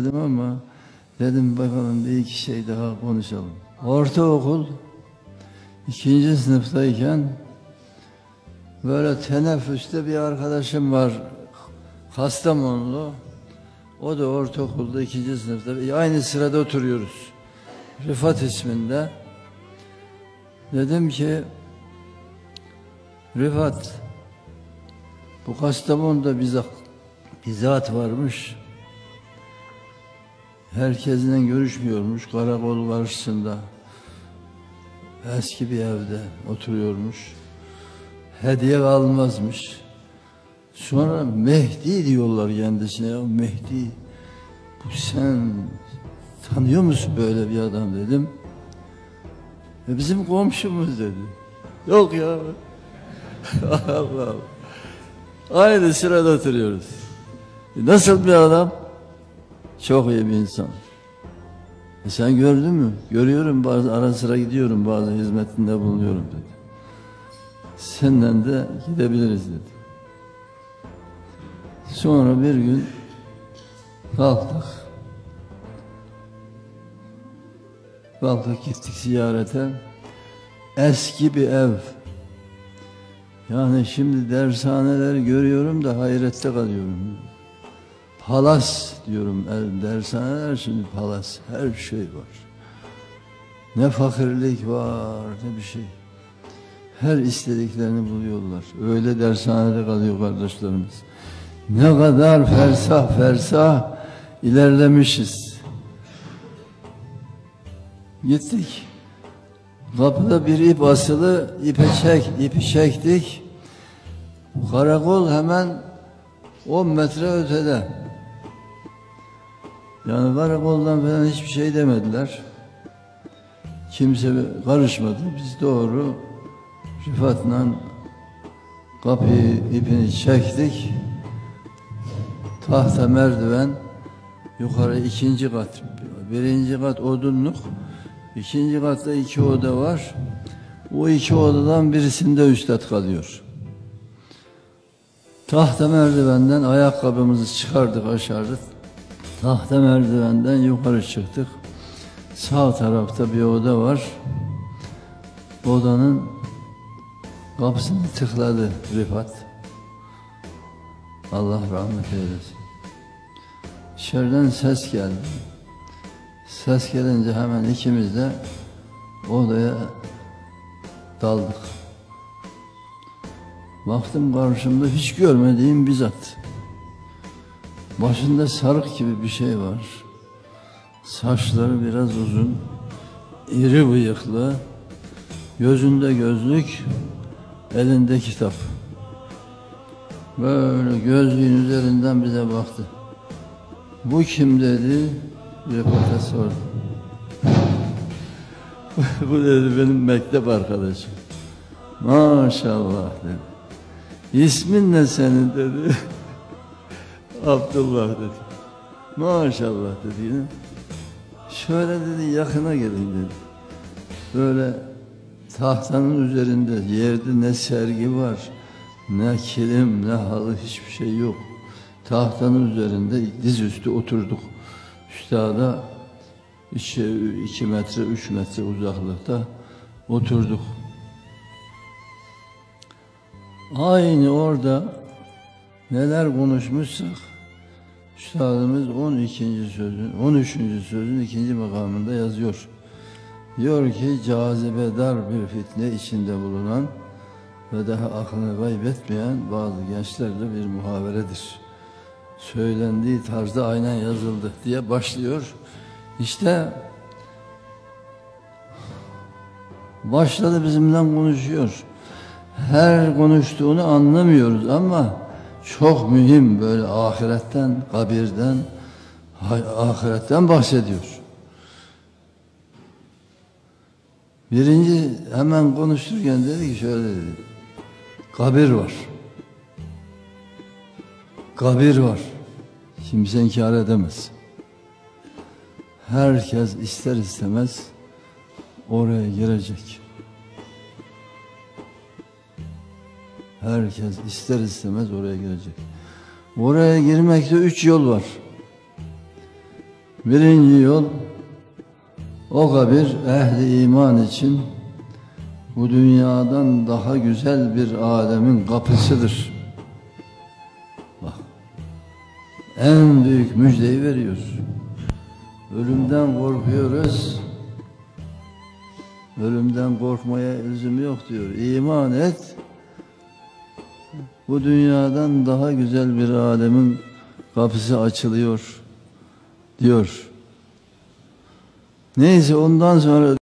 dedim ama dedim bakalım bir iki şey daha konuşalım. Ortaokul ikinci sınıftayken böyle teneffüste bir arkadaşım var Kastamonlu. O da ortaokulda ikinci sınıfta. Aynı sırada oturuyoruz. Rıfat isminde. Dedim ki Rıfat bu Kastamonu'da bir zat, bir zat varmış. Herkesten görüşmüyormuş. Karakol karşısında. Eski bir evde oturuyormuş. Hediye almazmış. Sonra Mehdi diyorlar kendisine. Ya Mehdi bu sen tanıyor musun böyle bir adam dedim. E bizim komşumuz dedi. Yok ya. Allah Allah. Aynı sırada oturuyoruz. E nasıl bir adam? Çok iyi bir insan. E sen gördün mü? Görüyorum bazı ara sıra gidiyorum bazı hizmetinde bulunuyorum dedi. Senden de gidebiliriz dedi. Sonra bir gün kalktık. Kalktık gittik ziyarete. Eski bir ev. Yani şimdi dershaneler görüyorum da hayrette kalıyorum. Palas diyorum. Dershaneler şimdi palas. Her şey var. Ne fakirlik var ne bir şey. Her istediklerini buluyorlar. Öyle dershanede kalıyor kardeşlerimiz. Ne kadar fersah fersah ilerlemişiz. Gittik. Kapıda bir ip asılı, ipe çek, ipi çektik. Karakol hemen 10 metre ötede. Yani karakoldan falan hiçbir şey demediler. Kimse karışmadı. Biz doğru Rıfat'la kapıyı ipini çektik. Tahta merdiven yukarı ikinci kat. Birinci kat odunluk. ikinci katta iki oda var. O iki odadan birisinde üstad kalıyor. Tahta merdivenden ayakkabımızı çıkardık aşağıda. Tahta merdivenden yukarı çıktık. Sağ tarafta bir oda var. Odanın kapısını tıkladı Rifat. Allah rahmet eylesin. İçeriden ses geldi. Ses gelince hemen ikimiz de odaya daldık. Baktım karşımda hiç görmediğim bir zat. Başında sarık gibi bir şey var. Saçları biraz uzun, iri bıyıklı, gözünde gözlük, elinde kitap. Böyle gözlüğün üzerinden bize baktı. Bu kim dedi? Röportaj sordu. Bu dedi benim mektep arkadaşım. Maşallah dedi. İsmin ne senin dedi. Abdullah dedi. Maşallah dedi yine. Şöyle dedi yakına gelin dedi. Böyle tahtanın üzerinde yerde ne sergi var, ne kilim, ne halı hiçbir şey yok. Tahtanın üzerinde dizüstü oturduk. Üstada iki, iki metre, üç metre uzaklıkta oturduk. Aynı orada neler konuşmuşsak Üstadımız 12. sözün, 13. sözün ikinci makamında yazıyor. Diyor ki cazibedar bir fitne içinde bulunan ve daha aklını kaybetmeyen bazı gençlerle bir muhaveredir. Söylendiği tarzda aynen yazıldı diye başlıyor. İşte başladı bizimle konuşuyor. Her konuştuğunu anlamıyoruz ama çok mühim böyle ahiretten, kabirden, ahiretten bahsediyor. Birinci hemen konuşturken dedi ki şöyle dedi. Kabir var. Kabir var. Kimse inkar edemez. Herkes ister istemez oraya girecek. Herkes ister istemez oraya girecek. Oraya girmekte üç yol var. Birinci yol o kabir ehli iman için bu dünyadan daha güzel bir alemin kapısıdır. Bak. En büyük müjdeyi veriyor. Ölümden korkuyoruz. Ölümden korkmaya lüzum yok diyor. İman et. Bu dünyadan daha güzel bir alemin kapısı açılıyor diyor. Neyse ondan sonra